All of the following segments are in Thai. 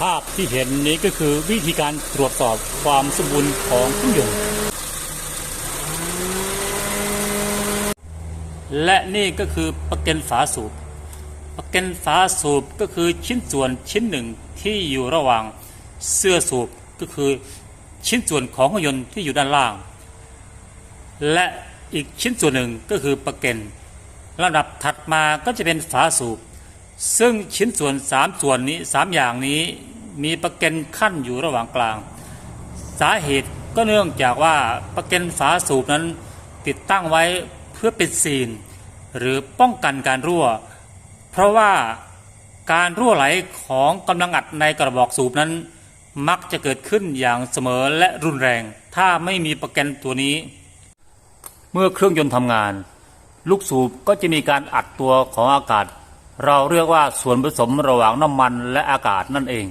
ภาพที่เห็นนี้ก็คือวิธีการตรวจสอบความสมบูรณ์ของเครื่องยนต์และนี่ก็คือประกันฝาสูบประกันฝาสูบก็คือชิ้นส่วนชิ้นหนึ่งที่อยู่ระหว่างเสื้อสูบก็คือชิ้นส่วนของเครื่องยนต์ที่อยู่ด้านล่าง และอีกชิ้นส่วนหนึ่งก็คือประกันระดับถัดมาก็จะเป็นฝาสูบ ซึ่งชิ้นส่วน3ส่วนนี้3อย่างนี้มีประกันขั้นอยู่ระหว่างกลาง สาเหตุก็เนื่องจากว่าประกันฝาสูบนั้นติดตั้งไว้เพื่อเป็นซีน หรือป้องกันการรั่ว เพราะว่าการรั่วไหลของกำลังอัดในกระบอกสูบนั้น มักจะเกิดขึ้นอย่างเสมอและรุนแรง ถ้าไม่มีประกันตัวนี้ เมื่อเครื่องยนต์ทำงาน ลูกสูบก็จะมีการอัดตัวของอากาศ เราเรียกว่าส่วนผสมระหว่างน้ำมันและอากาศนั่นเอง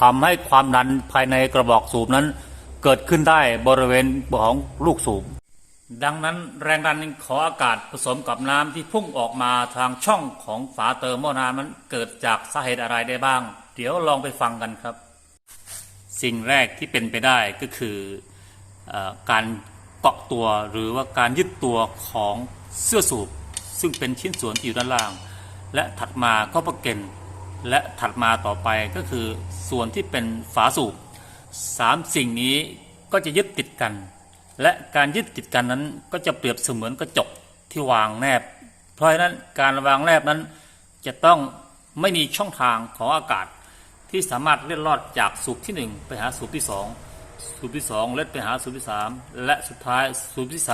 ทำให้ความดันภายในกระบอกสูบนั้น เกิดขึ้นได้บริเวณของลูกสูบ ดังนั้นแรงดันของอากาศผสมกับน้ำที่พุ่งออกมาทางช่องของฝาเติมหม้อน้ำนั้นเกิดจากสาเหตุอะไรได้บ้าง เดี๋ยวลองไปฟังกันครับ สิ่งแรกที่เป็นไปได้ก็คือเออการเกาะตัวหรือว่าการยึดตัวของเสื้อสูบ ซึ่งเป็นชิ้นส่วนที่อยู่ด้านล่าง และถัดมาก็ประเก็นและถัดมาต่อไปก็คือส่วนที่เป็นฝาสูบสามสิ่งนี้ก็จะยึดติดกัน และการยึดติดกันนั้นก็จะเปรียบเสมือนกระจกที่วางแนบ เพราะฉะนั้นการวางแนบนั้นจะต้องไม่มีช่องทางของอากาศ ที่สามารถเล็ดลอดจากสูบที่ 1 ไปหาสูบที่ 2 สูบที่ 2 เล็ดไปหาสูบที่ 3 และสุดท้ายสูบที่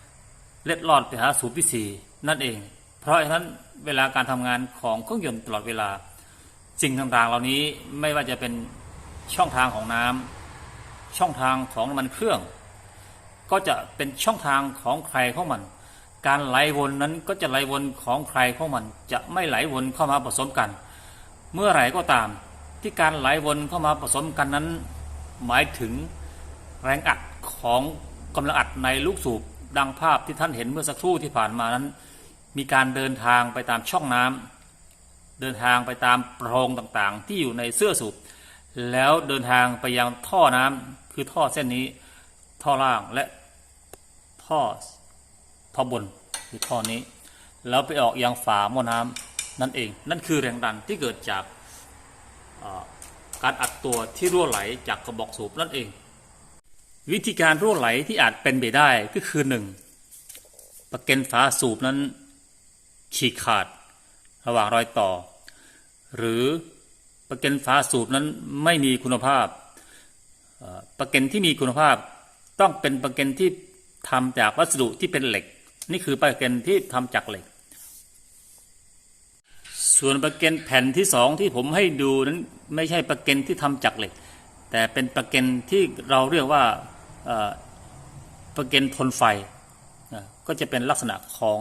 3 เล็ดลอดไปหาสูบที่ 4 นั่นเอง เพราะฉะนั้น เวลาการทำงานของเครื่องยนต์ตลอดเวลา สิ่งต่างๆ เหล่านี้ไม่ว่าจะเป็นช่องทางของน้ำช่องทางของน้ำมันเครื่อง ก็จะเป็นช่องทางของใครของมัน การไหลวนนั้นก็จะไหลวนของใครของมัน จะไม่ไหลวนเข้ามาผสมกัน เมื่อไหร่ก็ตาม ที่การไหลวนเข้ามาผสมกันนั้น หมายถึงแรงอัดของกำลังอัดในลูกสูบดังภาพที่ท่านเห็นเมื่อสักครู่ที่ผ่านมานั้น มีการเดินทางไปตามช่องน้ำเดินทางไปตามโพรงต่างๆ ที่อยู่ในเสื้อสูบแล้วเดินทางไปยังท่อน้ำคือท่อเส้นนี้ ท่อล่างและท่อท่อบนคือท่อนี้ แล้วไปออกยังฝาหม้อน้ำนั่นเอง นั่นคือแรงดันที่เกิดจากการอัดตัวที่รั่วไหลจากกระบอกสูบนั่นเอง วิธีการรั่วไหลที่อาจเป็นไปได้ก็คือหนึ่งประเกนฝาสูบนั้น ฉีกขาด ระหว่างรอยต่อ หรือประเก็นฝาสูบนั้นไม่มีคุณภาพประเก็นที่มีคุณภาพ ต้องเป็นประเก็นที่ทำจากวัสดุที่เป็นเหล็ก นี่คือประเก็นที่ทำจากเหล็ก ส่วนประเก็นแผ่นที่สองที่ผมให้ดูนั้นไม่ใช่ประเก็นที่ทำจากเหล็ก แต่เป็นประเก็นที่เราเรียกว่าประเก็นทนไฟก็จะเป็นลักษณะของ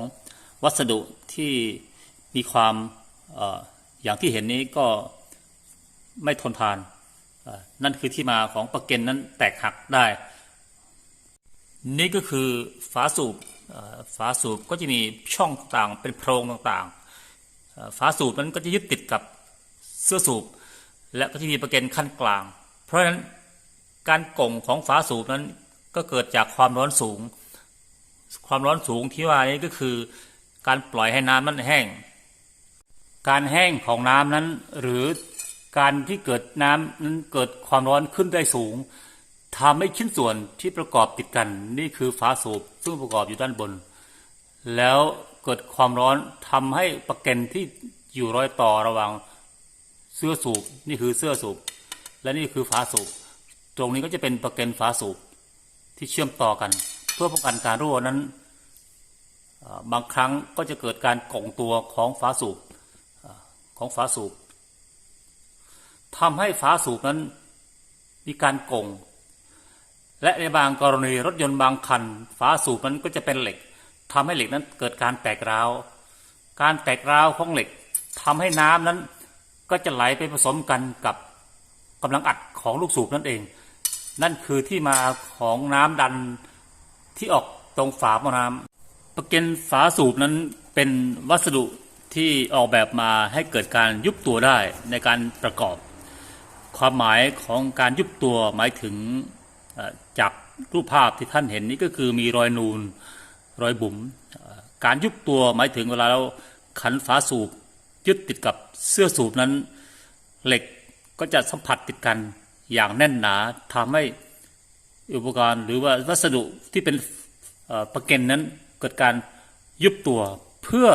วัสดุที่มีความอย่างที่เห็นนี้ก็ไม่ทนทาน นั่นคือที่มาของประเก็นนั้นแตกหักได้ นี่ก็คือฝาสูบฝาสูบก็จะมีช่องต่างเป็นโพรงต่างๆ ฝาสูบนั้นก็จะยึดติดกับเสื้อสูบ และก็จะมีประเก็นขั้นกลาง เพราะฉะนั้นการก่งของฝาสูบนั้นก็เกิดจากความร้อนสูง ความร้อนสูงที่ว่านี้ก็คือ การปล่อยให้น้ำมันแห้ง การแห้งของน้ำนั้น หรือการที่เกิดน้ำนั้นเกิดความร้อนขึ้นได้สูงทำให้ชิ้นส่วนที่ประกอบติดกัน นี่คือฝาสูบซึ่งประกอบอยู่ด้านบน แล้วเกิดความร้อนทำให้ประเก็นที่อยู่รอยต่อระหว่างเสื้อสูบนี่คือเสื้อสูบและนี่คือฝาสูบตรงนี้ก็จะเป็นประเก็นฝาสูบที่เชื่อมต่อกัน เพื่อป้องกันการรั่วนั้น บางครั้งก็จะเกิดการก่องตัวของฝาสูบของฝาสูบทำให้ฝาสูบนั้นมีการโกงและในบางกรณีรถยนต์บางคัน ฝาสูบนั้นก็จะเป็นเหล็กทำให้เหล็กนั้นเกิดการแตกร้าว การแตกร้าวของเหล็กทำให้น้ำนั้นก็จะไหลไปผสมกันกับกำลังอัดของลูกสูบนั่นเอง นั่นคือที่มาของน้ำดันที่ออกตรงฝาหม้อน้ำ ประเก็นฝาสูบนั้นเป็นวัสดุที่ออกแบบมาให้เกิดการยุบตัวได้ในการประกอบ ความหมายของการยุบตัวหมายถึงจากรูปภาพที่ท่านเห็นนี้ก็คือมีรอยนูนรอยบุ๋มการยุบตัวหมายถึงเวลาเราขันฝาสูบยึดติดกับเสื้อสูบนั้น เหล็กก็จะสัมผัสติดกันอย่างแน่นหนาทำให้อุปกรณ์หรือว่าวัสดุที่เป็นประเก็นนั้น กิดการยุบตัวเพื่อ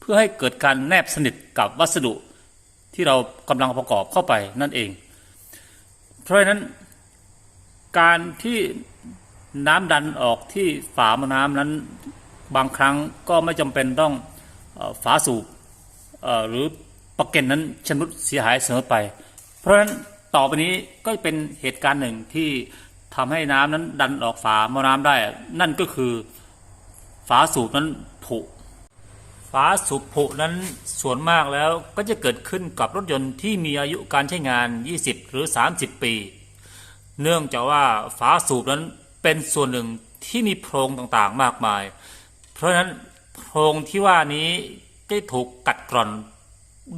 เพื่อให้เกิดการแนบสนิทกับวัสดุที่เรากำลังประกอบเข้าไปนั่นเอง เพราะฉะนั้นการที่น้ำดันออกที่ฝาม้อน้ำนั้นบางครั้งก็ไม่จำเป็นต้องฝาสูบหรือปะเก็นนั้นชำรุดเสียหายเสมอไป เพราะฉะนั้นต่อไปนี้ก็เป็นเหตุการณ์หนึ่งที่ทำให้น้ำนั้นดันออกฝาหม้อน้ำได้ นั่นก็คือ ฝาสูบนั้นผุฝาสูบผุนั้นส่วนมากแล้วก็จะเกิดขึ้นกับรถยนต์ที่มีอายุการใช้งาน 20 หรือ 30 ปี เนื่องจากว่าฝาสูบนั้นเป็นส่วนหนึ่งที่มีโพรงต่างๆมากมาย เพราะฉะนั้นโพรงที่ว่านี้ได้ถูกกัดกร่อน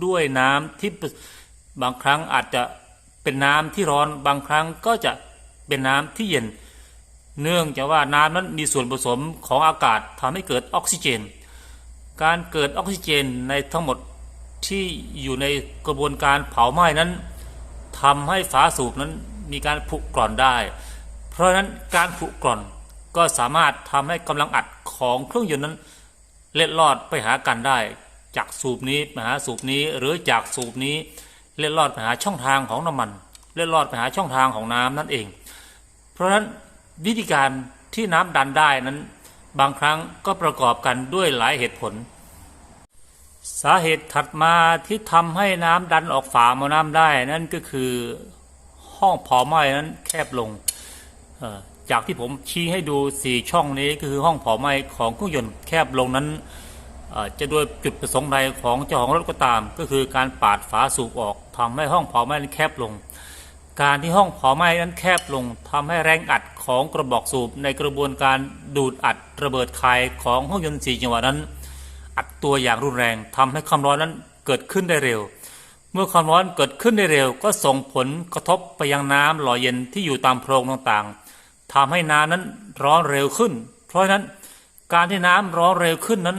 ด้วยน้ำที่บางครั้งอาจจะเป็นน้ำที่ร้อนบางครั้งก็จะเป็นน้ำที่เย็น เนื่องจากว่าน้ำนั้นมีส่วนผสมของอากาศทำให้เกิดออกซิเจน การเกิดออกซิเจนในทั้งหมดที่อยู่ในกระบวนการเผาไหม้นั้นทำให้ฝาสูบนั้นมีการผุกร่อนได้ เพราะฉะนั้นการผุกร่อนก็สามารถทำให้กำลังอัดของเครื่องยนต์นั้น เล็ดลอดไปหากันได้ จากสูบนี้ไปหาสูบนี้หรือจากสูบนี้เล็ดลอดไปหาช่องทางของน้ำมัน เล็ดลอดไปหาช่องทางของน้ำนั่นเอง เพราะฉะนั้น วิธีการที่น้ำดันได้นั้น บางครั้งก็ประกอบกันด้วยหลายเหตุผล สาเหตุถัดมาที่ทำให้น้ำดันออกฝาหมาน้ำได้นั่นก็คือห้องเผาไหม้นั้นแคบลง จากที่ผมชี้ให้ดูสี่ช่องนี้ก็คือห้องเผาไหม้ของเครื่องยนต์แคบลงนั้นจะด้วยจุดประสงค์ใดของเจ้าของรถก็ตาม ก็คือการปาดฝาสูบออกทำให้ห้องเผาไหม้นั้นแคบลง การที่ห้องเผาไหม้นั้นแคบลงทำให้แรงอัดของกระบอกสูบในกระบวนการดูดอัดระเบิดคายของห้องยนต์สี่จังหวะนั้น อัดตัวอย่างรุนแรงทำให้ความร้อนนั้นเกิดขึ้นได้เร็ว เมื่อความร้อนเกิดขึ้นได้เร็ว ก็ส่งผลกระทบไปยังน้ำหล่อเย็นที่อยู่ตามโพรงต่างๆทำให้น้ำนั้นร้อนเร็วขึ้น เพราะฉะนั้นการที่น้ำร้อนเร็วขึ้นนั้น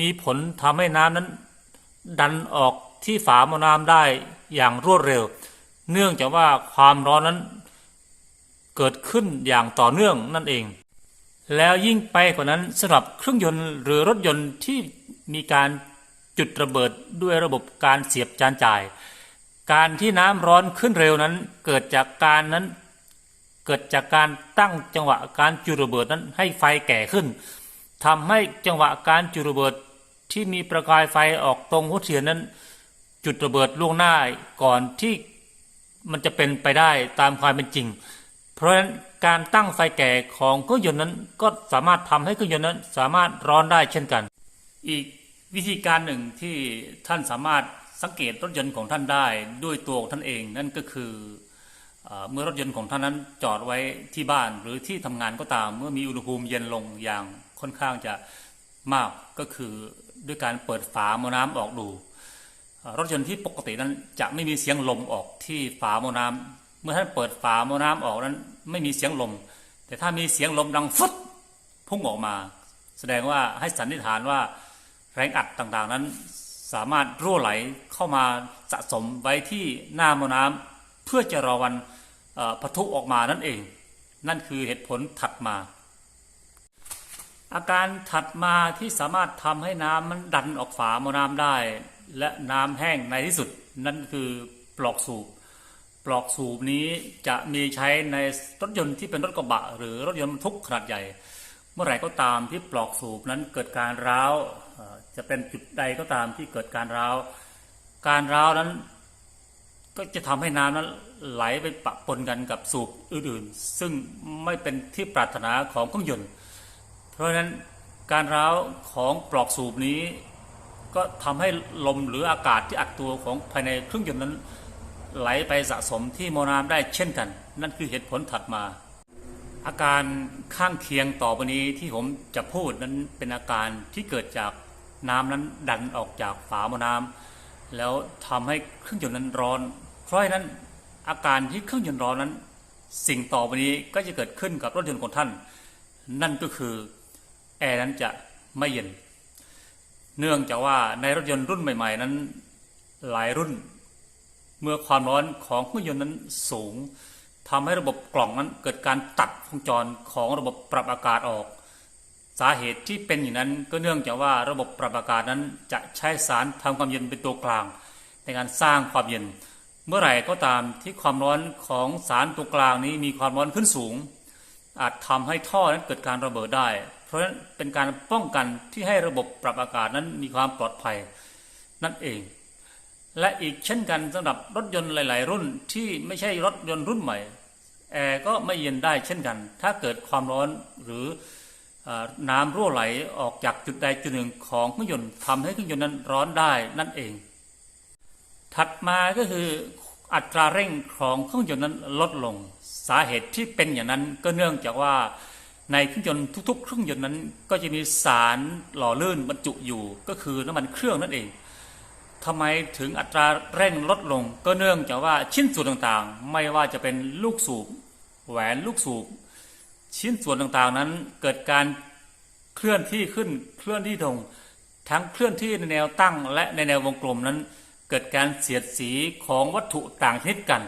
มีผลทำให้น้ำนั้น ดันออกที่ฝาหม้อน้ำได้อย่างรวดเร็ว เนื่องจากว่าความร้อนนั้นเกิดขึ้นอย่างต่อเนื่องนั่นเอง แล้วยิ่งไปกว่านั้นสำหรับเครื่องยนต์หรือรถยนต์ที่มีการจุดระเบิดด้วยระบบการเสียบจานจ่าย การที่น้ำร้อนขึ้นเร็วนั้นเกิดจากการนั้นเกิดจากการตั้งจังหวะการจุดระเบิดนั้นให้ไฟแก่ขึ้นทำให้จังหวะการจุดระเบิดที่มีประกายไฟออกตรงหัวเทียนนั้น จุดระเบิดล่วงหน้าก่อนที่ มันจะเป็นไปได้ตามความเป็นจริง เพราะฉะนั้นการตั้งไฟแก่ของเครื่องยนต์นั้นก็สามารถทำให้เครื่องยนต์นั้นสามารถร้อนได้เช่นกัน อีกวิธีการหนึ่งที่ท่านสามารถสังเกตรถยนต์ของท่านได้ด้วยตัวของท่านเองนั่นก็คือเมื่อรถยนต์ของท่านนั้นจอดไว้ที่บ้านหรือที่ทำงานก็ตาม เมื่อมีอุณหภูมิเย็นลงอย่างค่อนข้างจะมากก็คือด้วยการเปิดฝาหม้อน้ำออกดู รถยนต์ที่ปกตินั้นจะไม่มีเสียงลมออกที่ฝาหม้อน้ำเมื่อท่านเปิดฝาหม้อน้ำออกนั้น ไม่มีเสียงลม แต่ถ้ามีเสียงลมดังฟึดพุ่งออกมา แสดงว่าให้สันนิษฐานว่าแรงอัดต่างๆนั้นสามารถรั่วไหลเข้ามาสะสมไว้ที่หน้าหม้อน้ำเพื่อจะรอวันปะทุออกมานั่นเอง นั่นคือเหตุผลถัดมา อาการถัดมาที่สามารถทำให้น้ำมันดันออกฝาหม้อน้ำได้ และน้ำแห้งในที่สุด นั่นคือปลอกสูบ ปลอกสูบนี้จะมีใช้ในรถยนต์ที่เป็นรถกระบะ หรือรถยนต์ทุกขนาดใหญ่ เมื่อไหร่ก็ตามที่ปลอกสูบนั้นเกิดการร้าวจะเป็นจุดใดก็ตามที่เกิดการร้าว การร้าวนั้นก็จะทำให้น้ำนั้นไหลไปปะปนกันกับสูบอื่นๆ ซึ่งไม่เป็นที่ปรารถนาของเครื่องยนต์ เพราะฉะนั้นการร้าวของปลอกสูบนี้ ก็ทำให้ลมหรืออากาศที่อัดตัวของภายในเครื่องยนต์นั้น ไหลไปสะสมที่โมอน้ำได้เช่นกัน นั่นคือเหตุผลถัดมา อาการข้างเคียงต่อไปนี้ที่ผมจะพูดนั้นเป็นอาการที่เกิดจากน้ำนั้นดันออกจากฝาหม้อน้ำแล้วทำให้เครื่องยนต์นั้นร้อน เพราะฉะนั้นอาการที่เครื่องยนต์ร้อนนั้น สิ่งต่อไปนี้ก็จะเกิดขึ้นกับรถยนต์ของท่าน นั่นก็คือแอร์นั้นจะไม่เย็น เนื่องจากว่าในรถยนต์รุ่นใหม่ ๆ นั้นหลายรุ่น เมื่อความร้อนของเครื่องยนต์นั้นสูงทำให้ระบบกล่องนั้นเกิดการตัดวงจรของระบบปรับอากาศออก สาเหตุที่เป็นอย่างนั้นก็เนื่องจากว่าระบบปรับอากาศนั้นจะใช้สารทำความเย็นเป็นตัวกลาง ในการสร้างความเย็น เมื่อไหร่ก็ตามที่ความร้อนของสารตัวกลางนี้มีความร้อนขึ้นสูง อาจทำให้ท่อนั้นเกิดการระเบิดได้ เพราะฉะนั้นเป็นการป้องกันที่ให้ระบบปรับอากาศนั้นมีความปลอดภัยนั่นเอง และอีกเช่นกันสำหรับรถยนต์หลาย ๆ รุ่นที่ไม่ใช่รถยนต์รุ่นใหม่แอร์ก็ไม่เย็นได้เช่นกัน ถ้าเกิดความร้อนหรือเออน้ำรั่วไหลออกจากจุดใดจุดหนึ่งของเครื่องยนต์ทำให้เครื่องยนต์นั้นร้อนได้นั่นเอง ถัดมาก็คืออัตราเร่งของเครื่องยนต์นั้นลดลง สาเหตุที่เป็นอย่างนั้นก็เนื่องจากว่า ในเครื่องยนต์ทุกๆ เครื่องยนต์นั้น ก็จะมีสารหล่อลื่นบรรจุอยู่ ก็คือน้ำมันเครื่องนั่นเองทำไมถึงอัตราเร่งลดลง ก็เนื่องจากว่าชิ้นส่วนต่างๆ ไม่ว่าจะเป็นลูกสูบแหวนลูกสูบชิ้นส่วนต่างๆนั้นเกิดการเคลื่อนที่ขึ้นเคลื่อนที่ลงทั้งเคลื่อนที่ในแนวตั้งและในแนววงกลมนั้น เกิดการเสียดสีของวัตถุต่างชนิดกัน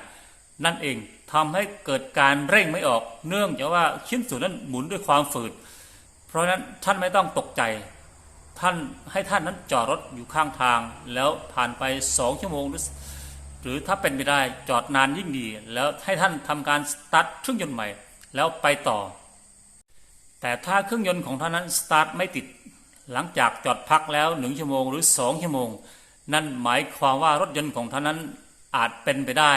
นั่นเองทำให้เกิดการเร่งไม่ออกเนื่องจากว่าชิ้นส่วนนั้นหมุนด้วยความฝืด เพราะฉะนั้นท่านไม่ต้องตกใจ ท่านให้ท่านนั้นจอดรถอยู่ข้างทาง แล้วผ่านไปสองชั่วโมงหรือหรือถ้าเป็นไปได้จอดนานยิ่งดี แล้วให้ท่านทำการสตาร์ทเครื่องยนต์ใหม่ แล้วไปต่อ แต่ถ้าเครื่องยนต์ของท่านนั้นสตาร์ทไม่ติด หลังจากจอดพักแล้วหนึ่งชั่วโมงหรือสองชั่วโมง นั่นหมายความว่ารถยนต์ของท่านนั้นอาจเป็นไปได้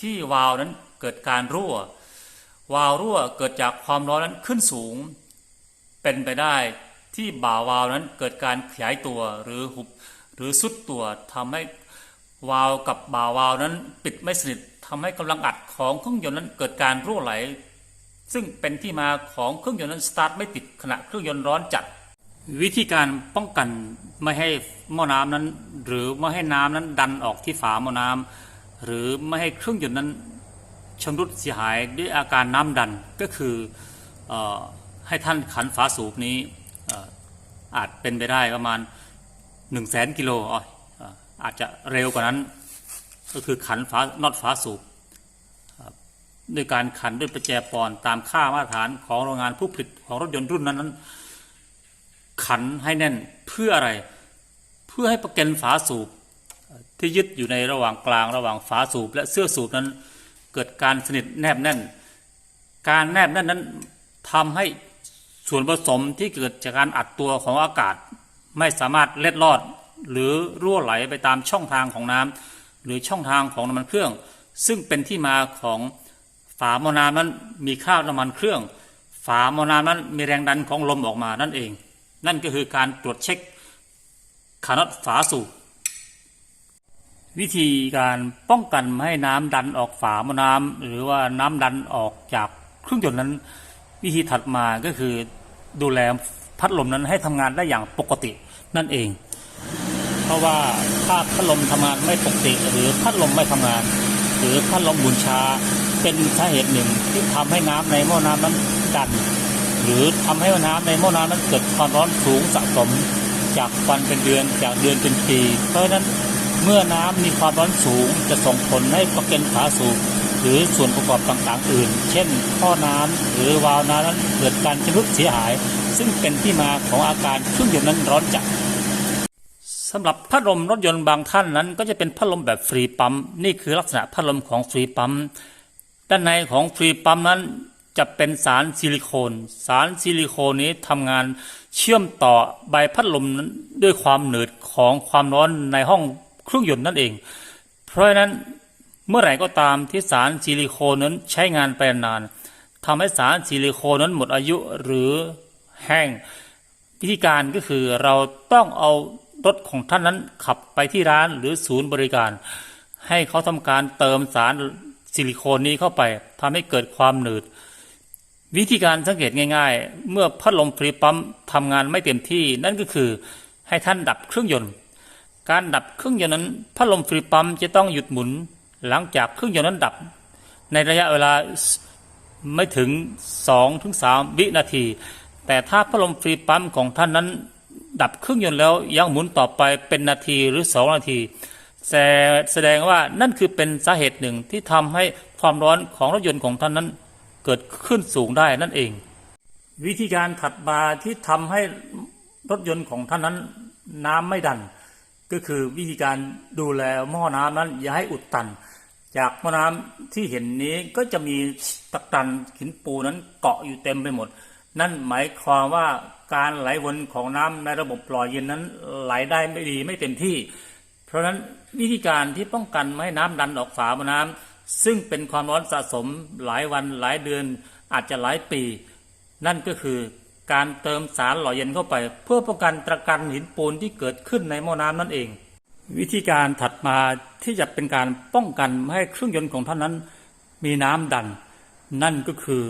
ที่วาล์วนั้นเกิดการรั่ว วาล์วรั่วเกิดจากความร้อนนั้นขึ้นสูง เป็นไปได้ที่บ่าวาล์วนั้นเกิดการขยายตัวหรือหุบหรือสุดตัวทำให้วาล์วกับบ่าวาล์วนั้นปิดไม่สนิททำให้กำลังอัดของเครื่องยนต์นั้นเกิดการรั่วไหล ซึ่งเป็นที่มาของเครื่องยนต์นั้นสตาร์ทไม่ติดขณะเครื่องยนต์ร้อนจัด วิธีการป้องกันไม่ให้หม้อน้ำนั้น หรือไม่ให้น้ำนั้นดันออกที่ฝาหม้อน้ำ หรือไม่ให้เครื่องยนต์นั้นชำรุดเสียหายด้วยอาการน้ำดันก็คืออให้ท่านขันฝาสูบนี้ออาจเป็นไปได้ประมาณ1นึ่งแสนกิโลอ๋อเอ่ออาจจะเร็วกว่านั้น ก็คือขันฝาน็อตฝาสูบด้วยการขันด้วยประแจปอนตามค่ามาตรฐานของโรงงานผู้ผลิตของรถยนต์รุ่นนั้นนั้น ขันให้แน่นเพื่ออะไร เพื่อให้ประกันฝาสูบ ที่ยึดอยู่ในระหว่างกลางระหว่างฝาสูบและเสื้อสูบนั้น เกิดการสนิทแนบแน่น การแนบแน่นนั้นทำให้ส่วนผสมที่เกิดจากการอัดตัวของอากาศ ไม่สามารถเล็ดลอด หรือรั่วไหลไปตามช่องทางของน้ำหรือช่องทางของน้ำมันเครื่อง ซึ่งเป็นที่มาของฝาหมอน้ำนั้นมีคราบน้ำมันเครื่อง ฝาหมอน้ำนั้นมีแรงดันของลมออกมานั่นเอง นั่นก็คือการตรวจเช็คขาน็อตฝาสูบ วิธีการป้องกันไม่ให้น้ำดันออกฝาหม้อน้ำหรือว่าน้ำดันออกจากเครื่องยนต์นั้น วิธีถัดมาก็คือดูแลพัดลมนั้นให้ทำงานได้อย่างปกตินั่นเอง เพราะว่าถ้าพัดลมทำงานไม่ปกติ หรือพัดลมไม่ทำงาน หรือพัดลมหมุนช้าเป็นสาเหตุหนึ่งที่ทำให้น้ำในหม้อน้ำนั้นดัน หรือทำให้น้ำในหม้อน้ำนั้นเกิดความร้อนสูงสะสม จากวันเป็นเดือนจากเดือนเป็นปีเพราะฉะนั้น เมื่อน้ำมีความร้อนสูงจะส่งผลให้ประกันฝาสูบหรือส่วนประกอบต่างๆอื่น เช่นท่อน้ำหรือวาล์วน้ำนั้นเกิดการชำรุดเสียหาย ซึ่งเป็นที่มาของอาการเครื่องยนต์นั้นร้อนจัดสำหรับพัดลมรถยนต์บางท่านนั้น ก็จะเป็นพัดลมแบบฟรีปั๊มนี่คือลักษณะพัดลมของฟรีปั๊มด้านในของฟรีปั๊มนั้นจะเป็นสารซิลิโคน สารซิลิโคนนี้ทำงานเชื่อมต่อใบพัดลมนั้นด้วยความหนืดของความร้อนในห้อง เครื่องยนต์นั่นเอง เพราะฉะนั้นเมื่อไหร่ก็ตามที่สารซิลิโคนนั้นใช้งานไปนานทำให้สารซิลิโคนนั้นหมดอายุหรือแห้งวิธีการก็คือเราต้องเอารถของท่านนั้นขับไปที่ร้านหรือศูนย์บริการ ให้เขาทำการเติมสารซิลิโคนนี้เข้าไปทำให้เกิดความหนืด วิธีการสังเกตง่าย ๆ เมื่อพัดลมฟรีปั๊มทำงานไม่เต็มที่นั่นก็คือให้ท่านดับเครื่องยนต์ การดับเครื่องยนต์นั้นพัดลมฟรีปั๊มจะต้องหยุดหมุนหลังจากเครื่องยนต์นั้นดับ ในระยะเวลาไม่ถึง2ถึง3วินาที แต่ถ้าพัดลมฟรีปั๊มของท่านนั้น ดับเครื่องยนต์แล้วยังหมุนต่อไปเป็นนาทีหรือ 2 นาทีแสแสดงว่านั่นคือเป็นสาเหตุหนึ่งที่ทำให้ความร้อนของรถยนต์ของท่านนั้นเกิดขึ้นสูงได้นั่นเอง วิธีการถัดมาที่ทำให้รถยนต์ของท่านนั้นน้ำไม่ดัน ก็คือวิธีการดูแลหม้อน้ำนั้น อย่าให้อุดตัน จากหม้อน้ำที่เห็นนี้ก็จะมีตะกันหินปูนนั้นเกาะอยู่เต็มไปหมด นั่นหมายความว่าการไหลวนของน้ำในระบบหล่อยเย็นนั้นไหลได้ไม่ดีไม่เต็มที่ เพราะฉะนั้นวิธีการที่ป้องกันไม่ให้น้ำดันออกฝาหม้อน้ำซึ่งเป็นความร้อนสะสมหลายวันหลายเดือนอาจจะหลายปี นั่นก็คือ การเติมสารหล่อเย็นเข้าไป เพื่อป้องกันตะกันหินปูนที่เกิดขึ้นในหม้อน้ำนั่นเอง วิธีการถัดมาที่จะเป็นการป้องกันไม่ให้เครื่องยนต์ของท่านนั้น มีน้ำดัน นั่นก็คือ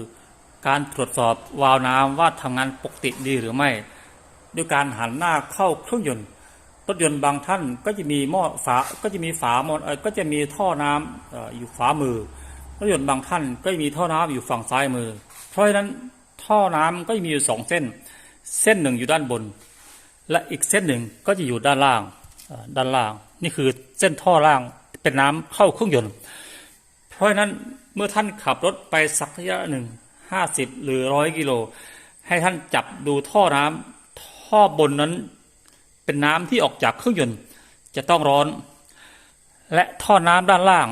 การตรวจสอบวาล์วน้ำว่าทำงานปกติดีหรือไม่ ด้วยการหันหน้าเข้าเครื่องยนต์รถยนต์บางท่านก็จะมีหม้อฝาก็จะมีฝาหมดเอ่อก็จะมีท่อน้ำเอ่ออยู่ฝามือรถยนต์บางท่านก็มีท่อน้ำอยู่ฝั่งซ้ายมือ เพราะฉะนั้น ท่อน้ำก็มีอยู่สองเส้น เส้นหนึ่งอยู่ด้านบน และอีกเส้นหนึ่งก็จะอยู่ด้านล่างด้านล่าง นี่คือเส้นท่อล่างเป็นน้ำเข้าเครื่องยนต์ เพราะฉะนั้นเมื่อท่านขับรถไปสักระยะหนึ่งห้าสิบหรือร้อยกิโลให้ท่านจับดูท่อน้ำท่อบนนั้นเป็นน้ำที่ออกจากเครื่องยนต์จะต้องร้อน และท่อน้ำด้านล่าง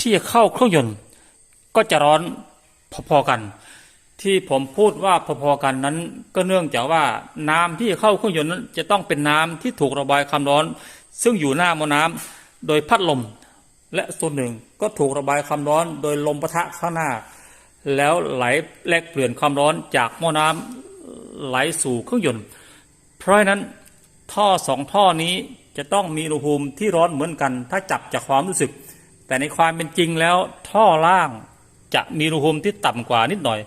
ที่จะเข้าเครื่องยนต์ ก็จะร้อนพอๆกัน ที่ผมพูดว่าพอๆกันนั้น ก็เนื่องจากว่าน้ำที่เข้าเครื่องยนต์นั้นจะต้องเป็นน้ำที่ถูกระบายความร้อน ซึ่งอยู่หน้าหมอน้ำโดยพัดลม และส่วนหนึ่งก็ถูกระบายความร้อนโดยลมปะทะข้างหน้า แล้วไหลแลกเปลี่ยนความร้อนจากหม้อน้ำไหลสู่เครื่องยนต์ เพราะฉะนั้นท่อสองท่อนี้จะต้องมีอุณหภูมิที่ร้อนเหมือนกัน ถ้าจับจากความรู้สึก แต่ในความเป็นจริงแล้วท่อล่างจะมีอุณหภูมิที่ต่ำกว่านิดหน่อย